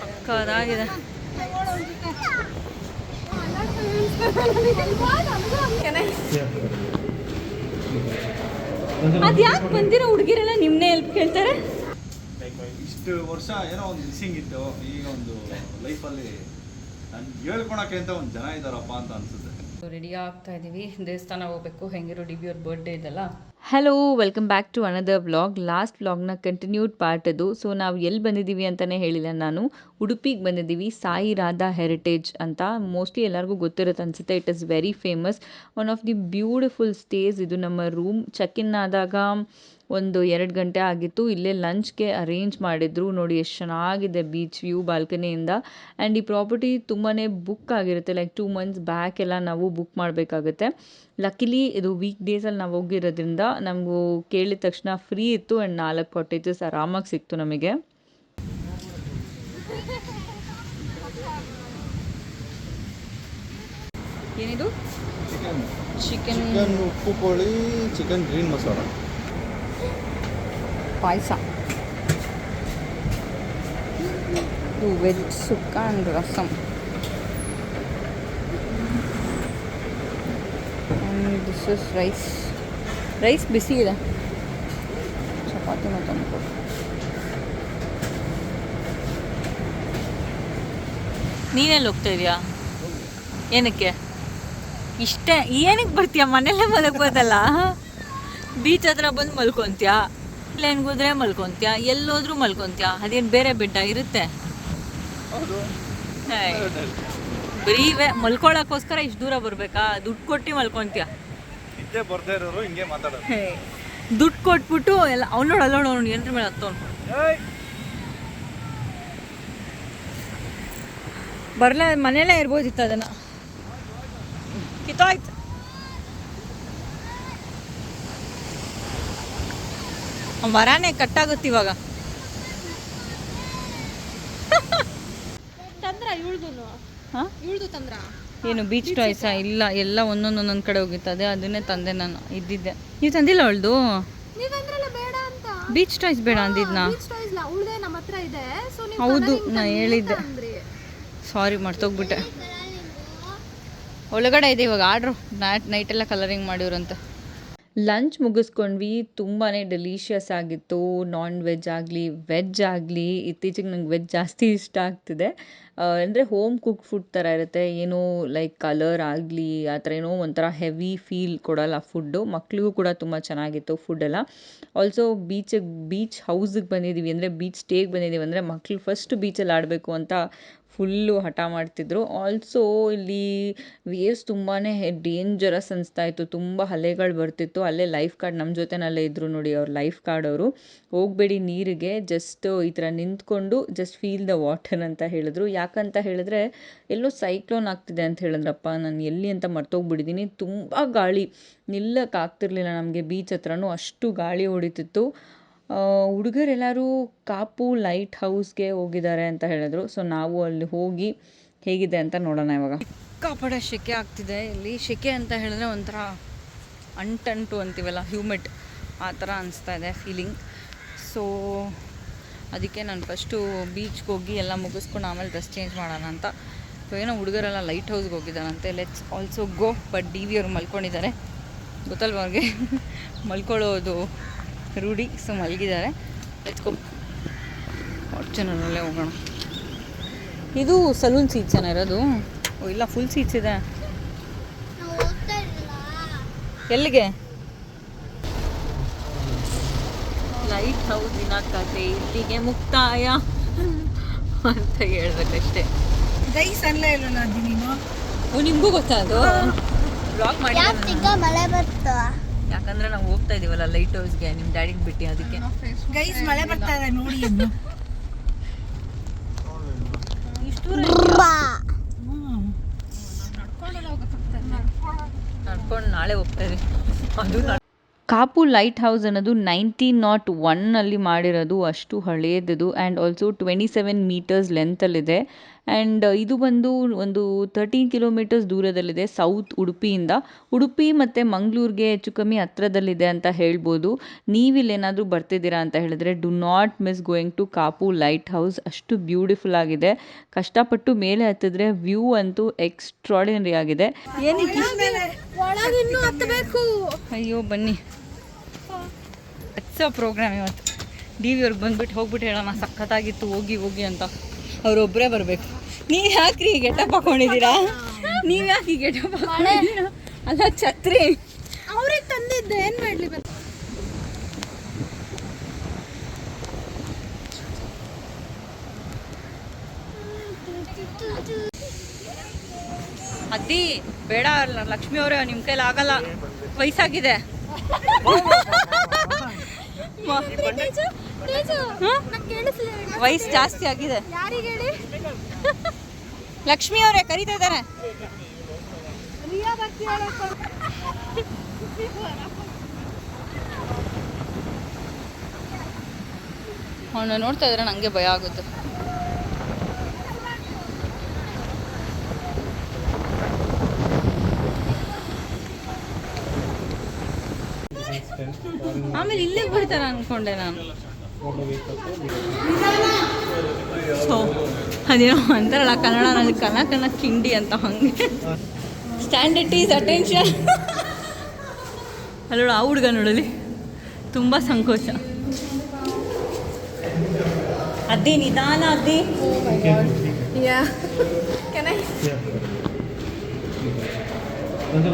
ಸಕ್ಕದಾಗಿದೆ. ಅದ್ಯಾಕೆ ಬಂದಿರೋ ಹುಡುಗಿರೆಲ್ಲ ನಿಮ್ಮನ್ನೇ ಹೆಲ್ಪ್ ಕೇಳ್ತಾರೆ? ಇಷ್ಟು ವರ್ಷ ಏನೋ ಒಂದು ಮಿಸ್ಸಿಂಗ್ ಇತ್ತು ಈಗ ಒಂದು ಲೈಫಲ್ಲಿ ನಾನು ಹೇಳ್ಕೊಳಕ್ಕೆ ಅಂತ ಒಂದು ಜನ ಇದ್ದಾರಪ್ಪ ಅಂತ ಅನ್ಸುತ್ತೆ. ರೆಡಿ ಆಗ್ತಾ ಇದ್ದೀವಿ ದೇವಸ್ಥಾನ ಹೋಗ್ಬೇಕು. ಹೆಂಗಿರೋ ಡಿ ಬಿ ಅವ್ರ ಬರ್ಡೇ ಇದೆಲ್ಲ. Hello welcome back to another vlog last ವ್ಲಾಗ್ನ ಕಂಟಿನ್ಯೂಡ್ ಪಾರ್ಟ್ ಅದು. ಸೊ ನಾವು ಎಲ್ಲಿ ಬಂದಿದ್ದೀವಿ ಅಂತಲೇ ಹೇಳಿಲ್ಲ ನಾನು. ಉಡುಪಿಗೆ ಬಂದಿದ್ದೀವಿ. ಸಾಯಿ ರಾಧಾ ಹೆರಿಟೇಜ್ ಅಂತ ಮೋಸ್ಟ್ಲಿ ಎಲ್ಲರಿಗೂ ಗೊತ್ತಿರುತ್ತೆ ಅನಿಸುತ್ತೆ. It is very famous one of the beautiful stays ಇದು ನಮ್ಮ ರೂಮ್ ಚೆಕ್ ಇನ್ ಆದಾಗ ಒಂದು ಎರಡು ಗಂಟೆ ಆಗಿತ್ತು. ಇಲ್ಲೇ ಲಂಚ್ಗೆ ಅರೇಂಜ್ ಮಾಡಿದ್ರು. ನೋಡಿ, ಎಷ್ಟು ಚೆನ್ನಾಗಿದೆ ಬೀಚ್ ವ್ಯೂ ಬಾಲ್ಕನಿಯಿಂದ. ಆ್ಯಂಡ್ ಈ ಪ್ರಾಪರ್ಟಿ ತುಂಬಾ ಬುಕ್ ಆಗಿರುತ್ತೆ. ಲೈಕ್ ಟೂ ಮಂತ್ಸ್ ಬ್ಯಾಕ್ ಎಲ್ಲ ನಾವು ಬುಕ್ ಮಾಡಬೇಕಾಗುತ್ತೆ. ಲಕ್ಕಿಲಿ ಇದು ವೀಕ್ ಡೇಸಲ್ಲಿ ನಾವು ಹೋಗಿರೋದ್ರಿಂದ ನಮಗೂ ಕೇಳಿದ ತಕ್ಷಣ ಫ್ರೀ ಇತ್ತು ಆ್ಯಂಡ್ ನಾಲ್ಕು ಕಾಟೇಜಸ್ ಆರಾಮಾಗಿ ಸಿಕ್ತು ನಮಗೆ. ಏನಿದು? ಚಿಕನ್ ಚಿಕನ್ ಉಪ್ಪು ಕೋಳಿ ಚಿಕನ್ ಗ್ರೀನ್ ಮಸಾಲ. ಪಾಯಸ. ಇದು veg sukka and rasam and this is rice rice ಬಿಸಿ ಇದೆ ಚಪಾತಿನ ತಂದ್ಕೊಡು ನೀನೆಲ್ಲಿ ಹೋಗ್ತಾ ಇದೀಯಾ? ಏನಕ್ಕೆ? ಇಷ್ಟ ಏನಕ್ಕೆ ಬರ್ತೀಯ? ಮನೆಯಲ್ಲೇ ಮಲಗ್ಬೋದಲ್ಲ ಬೀಚ್ ಹತ್ರ ಬಂದು ಮಲ್ಕೊಂತ್ಯಾ? ಪ್ಲೇನ್ಗೆ ಹೋದ್ರೆ ಮಲ್ಕೊಂತ್ಯಾ? ಎಲ್ಲೋದ್ರೂ ಮಲ್ಕೊಂತ್ಯಾ? ಅದೇನು ಬೇರೆ ಬೆಡ್ಡ ಇರುತ್ತೆ. ಬರೀ ಮಲ್ಕೊಳ್ಳೋಕ್ಕೋಸ್ಕರ ಮಲ್ಕೊಳಕ್ಕೋಸ್ಕರ ಇಷ್ಟು ದೂರ ಬರಬೇಕಾ? ದುಡ್ಡು ಕೊಟ್ಟು ಮಲ್ಕೊಂತ್ಯಾ? ಇದ್ದೇ ಬರ್ದೇ ಇರೋರು ಹಿಂಗೆ ಮಾತಾಡೋದು. ದುಡ್ಡು ಕೊಟ್ಬಿಟ್ಟು ಎಲ್ಲ ಅವ್ನು ನೋಡು ಅಲ್ಲೋಡು ಅವ್ನು ಎಂಟ್ರ ಮೇಲೆ ಹತ್ತೋನು. ಬರಲ ಮನೇಲೇ ಇರ್ಬೋದಿತ್ತು ಅದನ್ನ. ಕಿತ್ತಾಯ್ತು. ಮರನೇ ಕಟ್ಟಾಗುತ್ತೆ ಇವಾಗ. ತಂದ್ರ ಇವಳ್ದು ಹಾ? ಇವಳ್ದು ತಂದ್ರ. ಏನು ಬೀಚ್ ಟಾಯ್ಸಾ ಇಲ್ಲ ಎಲ್ಲ ಒಂದೊಂದು ಒಂದೊಂದು ಕಡೆ ಹೋಗಿತ್ತದೆ ಅದನ್ನೇ ತಂದೆ ನಾನು. ಇದ್ದಿದ್ದೆ. ನೀವು ತಂದಿಲ್ಲ ಅವಳ್ದು? ಬೀಚ್ ಟಾಯ್ಸ್ ಬೇಡ ಅಂದಿದ್ನಾ? ಹೌದು ನಾ ಹೇಳಿದ್ದೆ. ಸಾರಿ ಮರ್ತೋಗ್ಬಿಟ್ಟೆ. ಒಳಗಡೆ ಇದೆ ಇವಾಗ. ಆರ್ಡ್ರು ನೈಟ್ ನೈಟೆಲ್ಲ ಕಲರಿಂಗ್ ಮಾಡಿವ್ರಂತೆ. ಲಂಚ್ ಮುಗಿಸ್ಕೊಂಡ್ವಿ ತುಂಬಾ ಡೆಲಿಷಿಯಸ್ ಆಗಿತ್ತು. ನಾನ್ ವೆಜ್ ಆಗಲಿ ವೆಜ್ ಆಗಲಿ, ಇತ್ತೀಚೆಗೆ ನಂಗೆ ವೆಜ್ ಜಾಸ್ತಿ ಇಷ್ಟ ಆಗ್ತಿದೆ. ಅಂದರೆ ಹೋಮ್ ಕುಕ್ ಫುಡ್ ಥರ ಇರುತ್ತೆ. ಏನೋ ಲೈಕ್ ಕಲರ್ ಆಗಲಿ, ಆ ಥರ ಏನೋ ಒಂಥರ ಹೆವಿ ಫೀಲ್ ಕೊಡೋಲ್ಲ ಫುಡ್ಡು ಮಕ್ಕಳಿಗೂ ಕೂಡ ತುಂಬ ಚೆನ್ನಾಗಿತ್ತು ಫುಡ್ಡೆಲ್ಲ ಆಲ್ಸೋ ಬೀಚಿಗೆ ಬೀಚ್ ಹೌಸಿಗೆ ಬಂದಿದ್ದೀವಿ ಅಂದರೆ ಬೀಚ್ ಸ್ಟೇಗೆ ಬಂದಿದ್ದೀವಿ ಅಂದರೆ ಮಕ್ಳು ಫಸ್ಟ್ ಬೀಚಲ್ಲಿ ಆಡಬೇಕು ಅಂತ ಫುಲ್ಲು ಹಠ ಮಾಡ್ತಿದ್ರು. ಆಲ್ಸೋ ಇಲ್ಲಿ ವೇವ್ಸ್ ತುಂಬಾ ಡೇಂಜರಸ್ ಅನಿಸ್ತಾ ಇತ್ತು. ತುಂಬ ಅಲೆಗಳು ಬರ್ತಿತ್ತು. ಅಲ್ಲೇ ಲೈಫ್ ಗಾರ್ಡ್ ನಮ್ಮ ಜೊತೆನಲ್ಲೇ ಇದ್ದರು ನೋಡಿ ಅವ್ರು ಲೈಫ್ ಗಾರ್ಡ್ ಅವರು. ಹೋಗಬೇಡಿ ನೀರಿಗೆ ಜಸ್ಟ್ ಈ ಥರ ನಿಂತ್ಕೊಂಡು ಜಸ್ಟ್ ಫೀಲ್ ದ ವಾಟರ್ ಅಂತ ಹೇಳಿದ್ರು. ಯಾಕಂತ ಹೇಳಿದ್ರೆ, ಎಲ್ಲೋ ಸೈಕ್ಲೋನ್ ಆಗ್ತಿದೆ ಅಂತ ಹೇಳಿದ್ರಪ್ಪ. ನಾನು ಎಲ್ಲಿ ಅಂತ ಮರ್ತೋಗ್ಬಿಟ್ಟಿದ್ದೀನಿ ತುಂಬ ಗಾಳಿ. ನಿಲ್ಲಕ್ಕೆ ಆಗ್ತಿರ್ಲಿಲ್ಲ ನಮಗೆ ಬೀಚ್ ಹತ್ರನೂ. ಅಷ್ಟು ಗಾಳಿ ಹೊಡಿತಿತ್ತು. ಹುಡುಗರೆಲ್ಲರೂ ಕಾಪು ಲೈಟ್ ಹೌಸ್ಗೆ ಹೋಗಿದ್ದಾರೆ ಅಂತ ಹೇಳಿದ್ರು. ಸೊ, ನಾವು ಅಲ್ಲಿ ಹೋಗಿ ಹೇಗಿದೆ ಅಂತ ನೋಡೋಣ ಇವಾಗ. ಸಿಕ್ಕಾಪಡೆ ಸೆಕೆ ಆಗ್ತಿದೆ. ಇಲ್ಲಿ ಸೆಕೆ ಅಂತ ಹೇಳಿದ್ರೆ ಒಂಥರ ಅಂಟಂಟು ಅಂತೀವಲ್ಲ ಹ್ಯೂಮಿಡ್ ಆ ಥರ ಅನಿಸ್ತಾ ಇದೆ ಫೀಲಿಂಗ್ ಸೊ ಅದಕ್ಕೆ ನಾನು ಫಸ್ಟು ಬೀಚ್ಗೆ ಹೋಗಿ ಎಲ್ಲ ಮುಗಿಸ್ಕೊಂಡು ಆಮೇಲೆ ಡ್ರೆಸ್ ಚೇಂಜ್ ಮಾಡೋಣ ಅಂತ. ಸೊ ಏನೋ ಹುಡುಗರೆಲ್ಲ ಲೈಟ್ ಹೌಸ್ಗೆ ಹೋಗಿದ್ದಾರಂತೆ. Let's also go but D V ಅವ್ರು ಮಲ್ಕೊಂಡಿದ್ದಾರೆ. ಗೊತ್ತಲ್ವ ಅವ್ರಿಗೆ? ಮಲ್ಕೊಳ್ಳೋದು. ರೂಢಿ ಸೊ ಮಲಗಿದ್ದಾರೆ. ಲೆಟ್ಸ್ ಗೋ ಹೋಗೋಣ. ಇದು ಸಲೂನ್ ಸೀಟ್ಸ್ ಏನೋ ಇರೋದು. ಓ ಇಲ್ಲ ಫುಲ್ ಸೀಟ್ಸ್ ಇದೆ. ಎಲ್ಲಿಗೆ? ಲೈಟ್ ಹೌಸ್ ದಿನ ಕತೆ ಇಲ್ಲಿಗೆ ಮುಕ್ತಾಯ ಅಂತ ಹೇಳ್ಬೇಕಷ್ಟೇ. ಗೈಸ್ ಅಲ್ಲೇ ಇಲ್ಲ ನೀನು ಓ ನಿಮಗೂ ಗೊತ್ತಾ ಅದು? ಬ್ಲಾಗ್ ಮಾಡಿ ಮಳೆ ಬರ್ತಾ ಯಾಕಂದ್ರೆ ನಾವು ಹೋಗ್ತಾ ಇದೀವಲ್ಲ ಲೈಟ್ ಹೌಸ್ಗೆ ನಿಮ್ಮ ಡ್ಯಾಡಿಗೆ ಬಿಟ್ಟು ಅದಕ್ಕೆ. ಗೈಸ್ ಮಳೆ ಬರ್ತಾ ಇದೆ ನೋಡಿ ಇಷ್ಟು ನಡ್ಕೊಂಡು ನಾಳೆ ಹೋಗ್ತಾ ಇದೆ ಅದು ಕಾಪು ಲೈಟ್ ಹೌಸ್ ಅನ್ನೋದು ನೈನ್ಟೀನ್ ನಾಟ್ ಒನ್ನಲ್ಲಿ ಮಾಡಿರೋದು ಅಷ್ಟು ಹಳೆಯದು and also twenty seven metres ಲೆಂತಲ್ಲಿದೆ and ಇದು ಬಂದು ಒಂದು ತರ್ಟೀನ್ ಕಿಲೋಮೀಟರ್ಸ್ ದೂರದಲ್ಲಿದೆ ಸೌತ್ ಉಡುಪಿಯಿಂದ. ಉಡುಪಿ ಮತ್ತು ಮಂಗಳೂರಿಗೆ ಹೆಚ್ಚು ಕಮ್ಮಿ ಹತ್ರದಲ್ಲಿದೆ ಅಂತ ಹೇಳ್ಬೋದು. ನೀವಿಲ್ಲೇನಾದರೂ ಬರ್ತಿದ್ದೀರಾ ಅಂತ ಹೇಳಿದ್ರೆ do not miss going to Kapu light house ಅಷ್ಟು ಬ್ಯೂಟಿಫುಲ್ ಆಗಿದೆ. ಕಷ್ಟಪಟ್ಟು ಮೇಲೆ ಹತ್ತಿದ್ರೆ ವ್ಯೂ ಅಂತೂ ಎಕ್ಸ್ಟ್ರಾಡಿನರಿ ಆಗಿದೆ. ಒಳಗೆ ಇನ್ನೂ ಹತ್ತಬೇಕು. ಅಯ್ಯೋ ಬನ್ನಿ. ಹಚ್ಚೋ ಪ್ರೋಗ್ರಾಮ್ ಇವತ್ತು. ಡಿ ವಿ ಅವ್ರಿಗೆ ಬಂದ್ಬಿಟ್ಟು ಹೋಗ್ಬಿಟ್ಟು ಹೇಳೋಣ ಸಖತ್ತಾಗಿತ್ತು ಹೋಗಿ ಹೋಗಿ ಅಂತ. ಅವರೊಬ್ಬರೇ ಬರಬೇಕು. ನೀವು ರೀ ಗೆಟಪ್ ಹಾಕೊಂಡಿದ್ದೀರಾ? ನೀವು ಯಾಕೆ ಗೆಟಪ್ ಹಾಕೊಂಡಿದ್ದೀರಾ? ಅಲ್ಲ ಛತ್ರಿ. ಅವ್ರಿಗೆ ತಂದಿದ್ದೆ ಏನು ಮಾಡಲಿ ಬಂತು ಅದಿ ಬೇಡ ಅಲ್ಲ ಲಕ್ಷ್ಮಿ ಅವರೇ ನಿಮ್ಮ ಕೈಲಿ ಆಗಲ್ಲ. ವಯಸ್ಸಾಗಿದೆ. ವಯಸ್ಸು ಜಾಸ್ತಿ ಆಗಿದೆ. ಲಕ್ಷ್ಮಿ ಅವರೇ ಕರೀತಾ ಇದ್ದಾರೆ. ಅವನು ನೋಡ್ತಾ ಇದ್ರೆ ನನಗೆ ಭಯ ಆಗುತ್ತೆ. ಆಮೇಲೆ ಇಲ್ಲೇ ಬರ್ತಾರ ಅನ್ಕೊಂಡೆ ನಾನು. ಸೊ ಅದೇನೋ ಅಂತಾರಲ್ಲ ಕನ್ನಡನಲ್ಲಿ ಕನ ಕನ ಕಿಂಡಿ ಅಂತ ಹಂಗೆ. ಸ್ಟ್ಯಾಂಡರ್ಡ್ ಈಸ್ ಅಟೆನ್ಷನ್ ಅಲ್ಲೋಡ ಆ ಹುಡುಗ ನೋಡಲಿ. ತುಂಬ ಸಂಕೋಚ. ಅದೇ ನಿಧಾನ ಅದೇ ಯಾ ಕೆನ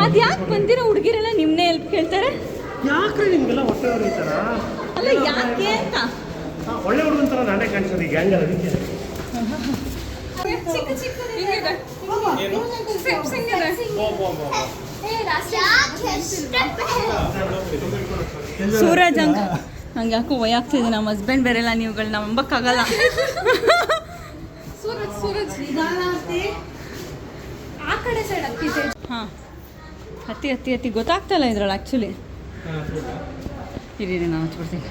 ಅದು ಯಾಕೆ ಬಂದಿರೋ ಹುಡುಗಿರೆಲ್ಲ ನಿಮ್ಮನ್ನೇ ಹೆಲ್ಪ್ ಕೇಳ್ತಾರೆ? ಯಾಕ್ರಿ ನಿಮ್ಗೆಲ್ಲ ಹೊಟ್ಟೆ ಉರಿತಾರ ಅಲ್ಲ ಯಾಕೆ ಅಂತ? ಒಳ್ಳೆ ಹುಡುಗನ ಥರ ನಾನೇ ಕಾಣಿಸೋದು ಈ ಗ್ಯಾಂಗ್ ಅದಕ್ಕೆ. ಚಿಕ್ಕ ಚಿಕ್ಕ ಸೂರಜ್ ಹಂಗ ನಂಗೆ ಯಾಕೋ ಭಯ ಆಗ್ತಿದೆ ನಮ್ಮ ಹಸ್ಬೆಂಡ್ ಬೇರೆಲ್ಲ ನೀವುಗಳು ನಾವು ನಂಬಕ್ಕಾಗಲ್ಲ. ಸೂರಜ್ ಸೂರಜ್ ಆ ಕಡೆ ಸೈಡ್ ಹಾಂ. ಹತ್ತಿ ಹತ್ತಿ ಹತ್ತಿ ಗೊತ್ತಾಗ್ತಲ್ಲ ಇದ್ರಲ್ಲಿ ಆ್ಯಕ್ಚುಲಿ ಇರೀರಿ ನಾನು ಹಚ್ಬಿಡ್ತೀನಿ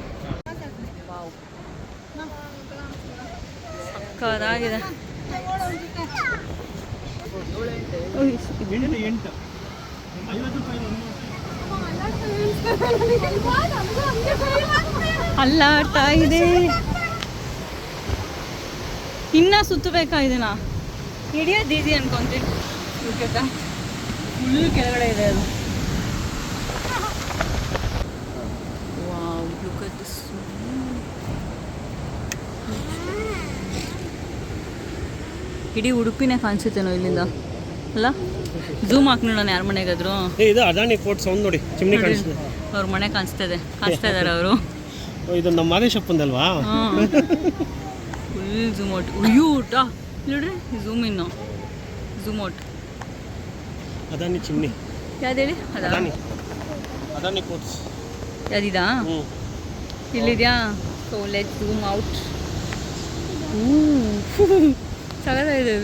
ಸಕ್ಕದಾಗಿದೆ ಅಲ್ಲಾಟ ಇದೆ ಇನ್ನ ಸುತ್ತಬೇಕಾ ಇದನ್ನ ಹಿಡಿಯೋದು ಈಸಿ ಅನ್ಕೊಂತೀನಿ. ಫುಲ್ ಕೆಳಗಡೆ ಇದೆ ಅದು ವಾವ್ ಲುಕ್ ಅಟ್ ದಿಸ್ ಇಡೀ ಉಡುಪಿನೇ ಕಾಣಿಸುತ್ತೇನೋ ಇಲ್ಲಿಂದ? ಅಲ್ಲ? ಝೂಮ್ ಹಾಕಿ ನೋಡೋಣ ಯಾರ ಮನೆಗಾದ್ರು. ಇದು ಅದಾನಿ ಕೋಟ್ ಸೌಂಡ್ ನೋಡಿ ಚಿಮ್ನಿ ಕಾಣಿಸ್ತದೆ. ಅವ್ರ ಮನೆ ಕಾಣಿಸ್ತಾ ಇದೆ ಕಾಣಿಸ್ತಾ ಇದಾರೆ ಅವರು ಇದು ನಮ್ಮ ಮಾದೇಶಪ್ಪಂದಲ್ವಾ ಫುಲ್ ಝೂಮ್ ಔಟ್ ಅಯ್ಯೋ ಊಟ. ನೋಡ್ರಿ ಝೂಮ್ ಇನ್ನು ಝೂಮ್ ಔಟ್ ಅದಾನಿ ಚಿಮ್ನಿ. ಯಾವ್ದು ಹೇಳಿ? ಅದಾ? ಅದಾನಿ ಅದಾನಿ ಕೋಟ್ಸ್ ಯಾವ್ದಿದಾ? ಹ್ಞೂ ಇಲ್ಲಿದ್ಯಾ? ಸೊ ಲೆಟ್ ಝೂಮ್ ಔಟ್ ಇದು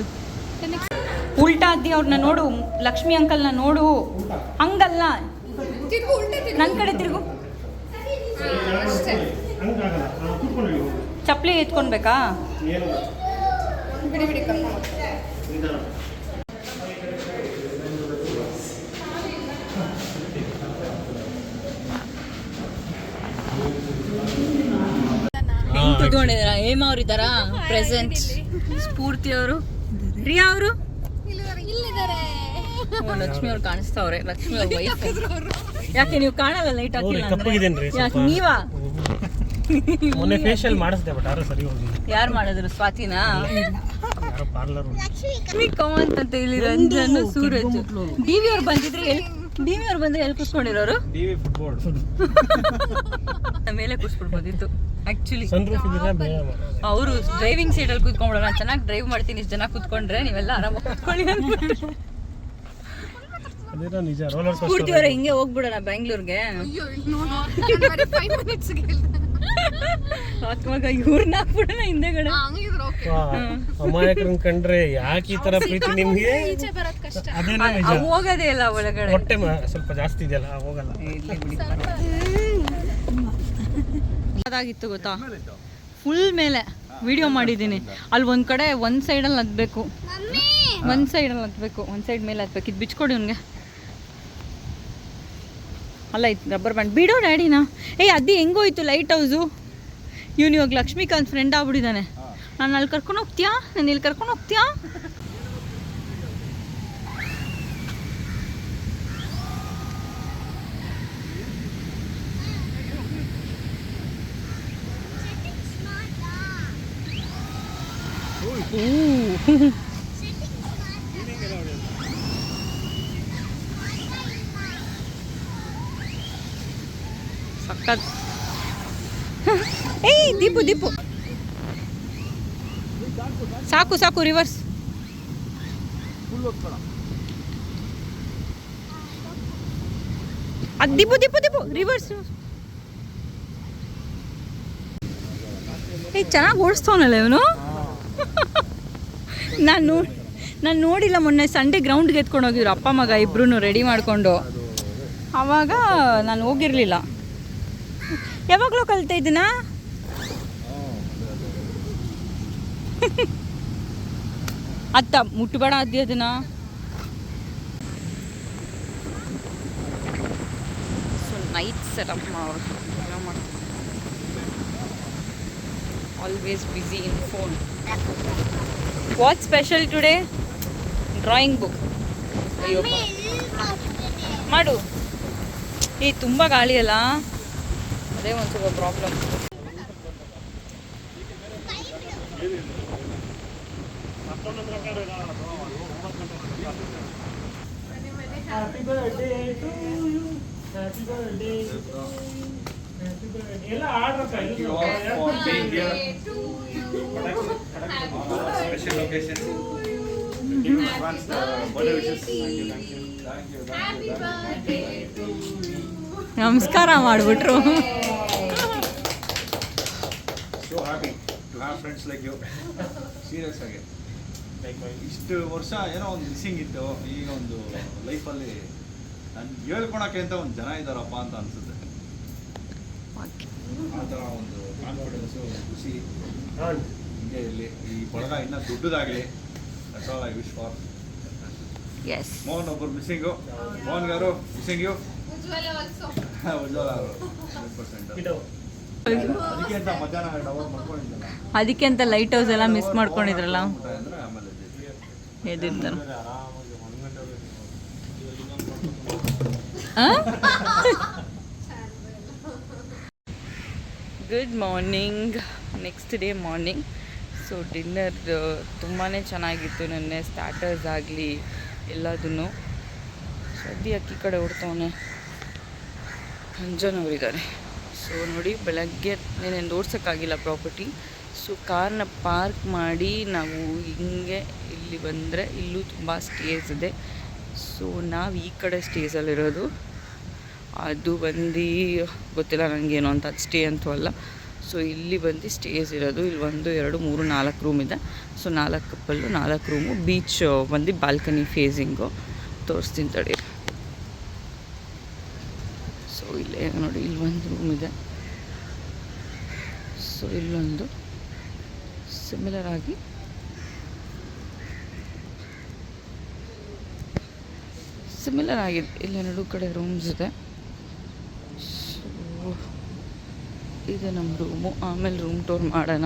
ಉಲ್ಟಾ ಅದ್ದಿ ಅವ್ರನ್ನ ನೋಡು ಲಕ್ಷ್ಮಿ ಅಂಕಲ್ನ ನೋಡು. ಹಂಗಲ್ಲ. ನನ್ನ ಕಡೆ ತಿರುಗು. ಚಪ್ಪಲಿ ಎತ್ಕೊಳ್ಬೇಕಾ ಏನು ಬಿಡಿ ಬಿಡಿ ಕರ್ಕೊಂಡು ನಿಧಾನ ಹೆಂಗ್ ಕುತ್ಕೊಂಡಿದಾರ ಹೇಮ ಅವ್ರು ಇದ್ದಾರಾ? ಪ್ರೆಸೆಂಟ್ ಸ್ಫೂರ್ತಿ ಅವರು ರಿಯಾ ಅವರು? ಇಲ್ಲಿದ್ದಾರೆ ಲಕ್ಷ್ಮಿ ಅವ್ರು ಕಾಣಿಸ್ತಾವ್ರೆ. ಲಕ್ಷ್ಮಿ ಅವ್ರ ವೈಫ್ ಯಾಕೆ ನೀವು ಕಾಣಲ್ಲ ಲೈಟ್ ಹಾಕಿಲ್ಲ ಯಾಕೆ? ನೀವಾ? ಮೊನ್ನೆ ಫೇಶಿಯಲ್ ಮಾಡಿಸ್ದೆ ಬಟ್ ಯಾರು ಸರಿ ಹೋಗಿಲ್ಲ ಯಾರು ಮಾಡಿದ್ರು ಸ್ವಾತಿನಾ? ಯಾರೋ ಪಾರ್ಲರ್ ಲಕ್ಷ್ಮಿ ಕಮಂತ್ ಅಂತ ಇಲ್ಲಿ ರಂಜನ್ ಸೂರಜ್. ಡಿ ವಿ ಅವ್ರು ಬಂದಿದ್ರೆ ಎಲ್ಲಿ ಡಿ ವಿ ಅವ್ರು ಬಂದ್ರೆ ಎಲ್ಲಿ ಕೂತ್ಕೊಂಡಿರೋರು? ಟಿ ವಿ ಫುಟ್ಬೋರ್ಡ್ ಮೇಲೆ ಕೂತ್ಬಿಡ್ಬೋದಿತ್ತು. ಆಕ್ಚುಲಿ ಅವರು. ಡ್ರೈವಿಂಗ್ ಸೀಟಲ್ಲಿ ಕೂತ್ಕೊಂಡ್ಬಿಡೋಣ. ನಾನು ಚೆನ್ನಾಗಿ ಡ್ರೈವ್ ಮಾಡ್ತೀನಿ ಇಷ್ಟು ಜನ ಕೂತ್ಕೊಂಡ್ರೆ ನೀವೆಲ್ಲ ಆರಾಮಾಗಿ ಕೂತ್ಕೊಳ್ಳಿ ಅಂದ್ಬಿಟ್ಟು ಅದೇನೋ ನಿಜ ರೋಲರ್ ಸ್ಫೂರ್ತಿ ಅವ್ರೆ ಹಿಂಗೆ ಹೋಗ್ಬಿಡೋಣ ಬೆಂಗಳೂರಿಗೆ ಅವಾಗ ಇವ್ರನ್ನ ಹಾಕ್ಬಿಡೋಣ ಹಿಂದೆಗಡೆ ಹಂಗಿದ್ರೆ ಓಕೆ ಅಮಾಯಕರನ್ನ ಕಂಡ್ರೆ ಯಾಕೆ ಈ ತರ ಪ್ರೀತಿ ನಿಮ್ಗೆ? ಈಚೆ ಬರೋದ್ ಕಷ್ಟ. ಅದೇನೇ ನಿಜ. ಅವ್ ಹೋಗೋದೇ ಇಲ್ಲ ಒಳಗಡೆ. ಹೊಟ್ಟೆ ಮ- ಸ್ವಲ್ಪ ಜಾಸ್ತಿ ಇದೆಯಲ್ಲ ಹೋಗಲ್ಲ. ಅದಾಗಿತ್ತು ಗೊತ್ತಾ? ಫುಲ್ ಮೇಲೆ ವಿಡಿಯೋ ಮಾಡಿದ್ದೀನಿ. ಅಲ್ಲಿ ಒಂದ್ ಕಡೆ ಒಂದು ಸೈಡಲ್ಲಿ ಹತ್ಬೇಕು ಒಂದು ಸೈಡಲ್ಲಿ ಹತ್ಬೇಕು ಒಂದ್ ಸೈಡ್ ಮೇಲೆ ಹತ್ಬೇಕು ಇದು ಬಿಚ್ಕೊಡಿ ಅವ್ನಿಗೆ ಅಲ್ಲ ಇತ್ತು ರಬ್ಬರ್ ಬ್ಯಾಂಡ್ ಬಿಡೋ ಡ್ಯಾಡಿನ. ಏಯ್ ಅದು ಹೆಂಗೋಯ್ತು ಲೈಟ್ ಹೌಸು ಇವನು ಇವಾಗ ಲಕ್ಷ್ಮೀಕಾಂತ್ ಫ್ರೆಂಡ್ ಆಗ್ಬಿಟ್ಟಿದ್ದಾನೆ ನಾನು ಅಲ್ಲಿ ಕರ್ಕೊಂಡು ಹೋಗ್ತೀಯಾ? ನಾನು ಇಲ್ಲಿ ಕರ್ಕೊಂಡು ಹೋಗ್ತೀಯಾ? ಸಕ್ಕತ್ ಏಯ್ ದೀಪು ದೀಪು. ಸಾಕು ಸಾಕು ರಿವರ್ಸ್ ಅದು ದೀಪು ದೀಪು ದೀಪು ರಿವರ್ಸ್ ಏ ಚೆನ್ನಾಗಿ ಓಡಿಸ್ತವನಲ್ಲ ಇವನು? ನಾನು ನೋಡಿ ನಾನು ನೋಡಿಲ್ಲ ಮೊನ್ನೆ ಸಂಡೇ ಗ್ರೌಂಡ್ಗೆ ಎತ್ಕೊಂಡು ಹೋಗಿದ್ರು ಅಪ್ಪ ಮಗ ಇಬ್ರು ರೆಡಿ ಮಾಡಿಕೊಂಡು. ಆವಾಗ ನಾನು ಹೋಗಿರಲಿಲ್ಲ. ಯಾವಾಗಲೂ ಕಲಿತಾ ಇದ್ದೀನಾ ಅತ್ತ, ಮುಟ್ಟಬೇಡ ಅದ್ದಿ ಅದನ್ನ. So night setup always busy in phone what special today drawing book ಮಾಡು. ಈ ತುಂಬ ಗಾಳಿ ಅಲ್ಲ? ಅದೇ ಒಂದು ಸ್ವಲ್ಪ ಪ್ರಾಬ್ಲಮ್ ಎಲ್ಲ order special location advance birthday wishes thank you thank you thank you thank you ನಮಸ್ಕಾರ ಮಾಡಿಬಿಟ್ರು. So happy to have friends like you serious ಆಗಿ. ಇಷ್ಟು ವರ್ಷ ಏನೋ ಒಂದು ಮಿಸ್ಸಿಂಗ್ ಇತ್ತು. ಈಗ ಒಂದು ಲೈಫಲ್ಲಿ ನಾನು ಹೇಳ್ಕೊಳಕ್ಕೆ ಅಂತ ಒಂದು ಜನ ಇದ್ದಾರಪ್ಪ ಅಂತ ಅನ್ಸುತ್ತೆ. ಆ ಥರ ಒಂದು ಕಾನ್ಫಿಡೆನ್ಸು ಖುಷಿ. ಹಿಂಗೆ ಇರಲಿ. ಈ ಬಳಗ ಇನ್ನೂ ದೊಡ್ಡದಾಗಲಿ. That's all I wish for S Mohan ಒಬ್ಬರು missing Mohan garu missing you ಅದಕ್ಕೆ ಅಂತ ಲೈಟ್ ಹೌಸ್ ಎಲ್ಲ ಮಿಸ್ ಮಾಡ್ಕೊಂಡಿದ್ರಲ್ಲ. ಎದ್ದಿರ್ತಾರೆ good morning next day morning so dinner ತುಂಬಾ ಚೆನ್ನಾಗಿತ್ತು ನೆನ್ನೆ ಸ್ಟಾರ್ಟರ್ಸ್ ಆಗಲಿ ಎಲ್ಲದನ್ನು ಸದ್ಯ ಅಕ್ಕಿ ಕಡೆ ಓಡ್ತವನೆ ಅಂಜನವರಿದ್ದಾರೆ ಸೊ ನೋಡಿ ಬೆಳಗ್ಗೆ ನೀನೇನು ಓಡ್ಸೋಕ್ಕಾಗಿಲ್ಲ ಪ್ರಾಪರ್ಟಿ ಸೊ ಕಾರ್ನ ಪಾರ್ಕ್ ಮಾಡಿ ನಾವು ಹಿಂಗೆ ಇಲ್ಲಿ ಬಂದರೆ ಇಲ್ಲೂ ತುಂಬ ಸ್ಟೇಸ್ ಇದೆ. ಸೊ ನಾವು ಈ ಕಡೆ ಸ್ಟೇಸಲ್ಲಿರೋದು ಅದು ಬಂದು ಗೊತ್ತಿಲ್ಲ ನನಗೇನು ಅಂತ ಸ್ಟೇ ಅಂತೂ ಅಲ್ಲ. ಸೊ ಇಲ್ಲಿ ಬಂದು ಸ್ಟೇಸ್ ಇರೋದು. ಇಲ್ಲಿ ಒಂದು, ಎರಡು, ಮೂರು, ನಾಲ್ಕು ರೂಮ್ ಇದೆ. ಸೊ ನಾಲ್ಕು ಕಪ್ಪಲ್ಲು, ನಾಲ್ಕು ರೂಮು ಬೀಚ್ ಬಂದು ಬಾಲ್ಕನಿ ಫೇಸಿಂಗು ತೋರಿಸ್ತೀನಿ ತಡಿ. ಸೊ ಇಲ್ಲೇ ನೋಡಿ, ಇಲ್ಲಿ ಒಂದು ರೂಮ್ ಇದೆ. ಸೊ ಇಲ್ಲೊಂದು ಸಿಮಿಲರ್ ಆಗಿ ಸಿಮಿಲರ್ ಆಗಿದೆ. ಇಲ್ಲಿ ಎರಡು ಕಡೆ ರೂಮ್ಸ್ ಇದೆ. ಸೊ ಇದು ನಮ್ಮ ರೂಮು ಆಮೇಲೆ ರೂಮ್ ಟೂರ್ ಮಾಡೋಣ.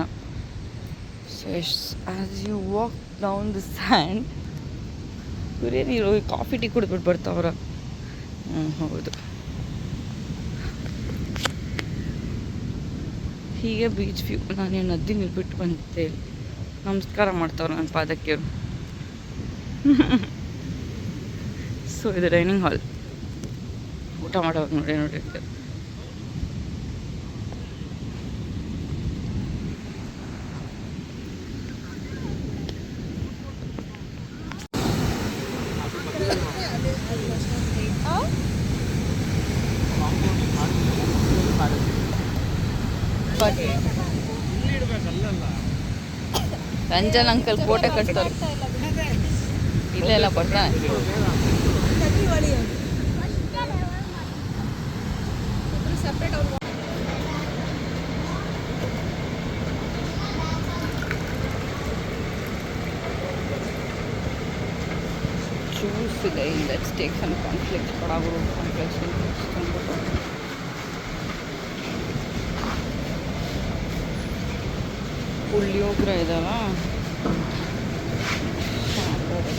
So as you walk down the sand ಇವರೇ ನೀರು ಕಾಫಿ ಟೀ ಕುಡಿದ್ಬಿಟ್ಟು ಬರ್ತಾವ್ರ ಹ್ಞೂ ಹೌದು. ಹೀಗೆ ಬೀಚ್ ವ್ಯೂ ನಾನು ನದಿ ನಿಲ್ಬಿಟ್ಟು ಇಲ್ಲಿ. ನಮಸ್ಕಾರ ಮಾಡ್ತಾವ್ರು ನನ್ನ ಪಾದಕ್ಕೆ ಇವ್ರು ಸೊ ಇದು ಡೈನಿಂಗ್ ಹಾಲ್ ಊಟ ಮಾಡೋವಾಗ ನೋಡಿ ನೋಡಿ ಬಟ್ ರಂಜನ್ ಅಂಕಲ್ ಫೋಟೋ ಕಟ್ತಾರೆ ಇಲ್ಲ ಇಲ್ಲ ಬರ್ತಾನೆ ಜ್ಯೂಸ್ ಇದೆ let's take some conflict ಪಡಾಗುರು ಕಾನ್ಫ್ಲಿಕ್ಸ್ puliyogare ಇದಲ್ಲ ಸಾಂಬಾರ್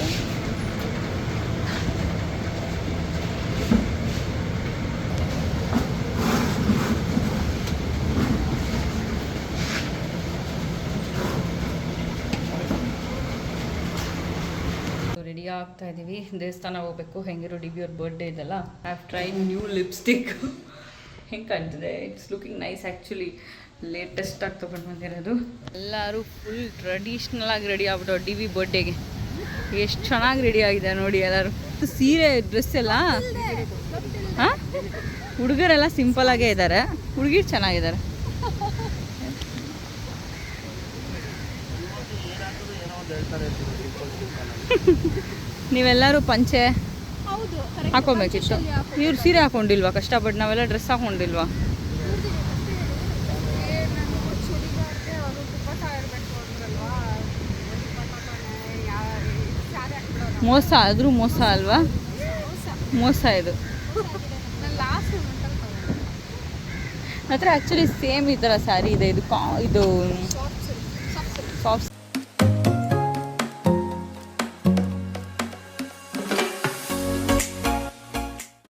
ಆಗ್ತಾ ಇದ್ದೀವಿ ದೇವಸ್ಥಾನ ಹೋಗ್ಬೇಕು. ಹೆಂಗಿರೋ ಡಿ ಬಿ ಅವ್ರ ಬರ್ಡೇ ಇದೆಲ್ಲ. I have try new lipstick ಹೆಂಗೆ ಕಾಣ್ತಿದೆ? It's looking nice actually latest ಆಗಿ ತೊಗೊಂಡು ಬಂದಿರೋದು. ಎಲ್ಲರೂ ಫುಲ್ ಟ್ರೆಡಿಷ್ನಲ್ ಆಗಿ ರೆಡಿ ಆಗ್ಬಿಟ್ಟು ಡಿ ವಿ ಬರ್ಡೇಗೆ ಎಷ್ಟು ಚೆನ್ನಾಗಿ ರೆಡಿ ಆಗಿದೆ ನೋಡಿ ಎಲ್ಲರೂ. ಸೀರೆ ಡ್ರೆಸ್ ಎಲ್ಲ? ಹಾಂ? ಹುಡುಗರೆಲ್ಲ ಸಿಂಪಲ್ ಆಗೇ ಇದ್ದಾರೆ ಹುಡುಗಿರು ಚೆನ್ನಾಗಿದ್ದಾರೆ ನೀವೆಲ್ಲರೂ ಪಂಚೆ ಹಾಕೊಬೇಕಿತ್ತು ಇವ್ರು ಸೀರೆ ಹಾಕೊಂಡಿಲ್ವಾ ಕಷ್ಟಪಟ್ಟು ನಾವೆಲ್ಲ ಡ್ರೆಸ್ ಹಾಕೊಂಡಿಲ್ವಾ ಮೋಸ ಆದರೂ ಮೋಸ ಅಲ್ವಾ? ಮೋಸ ಇದು. ಹತ್ರ ಆ್ಯಕ್ಚುಲಿ ಸೇಮ್ ಈ ಥರ ಸ್ಯಾರಿ ಇದೆ. ಇದು ಕಾ ಇದು ಸಾಫ್ಟ್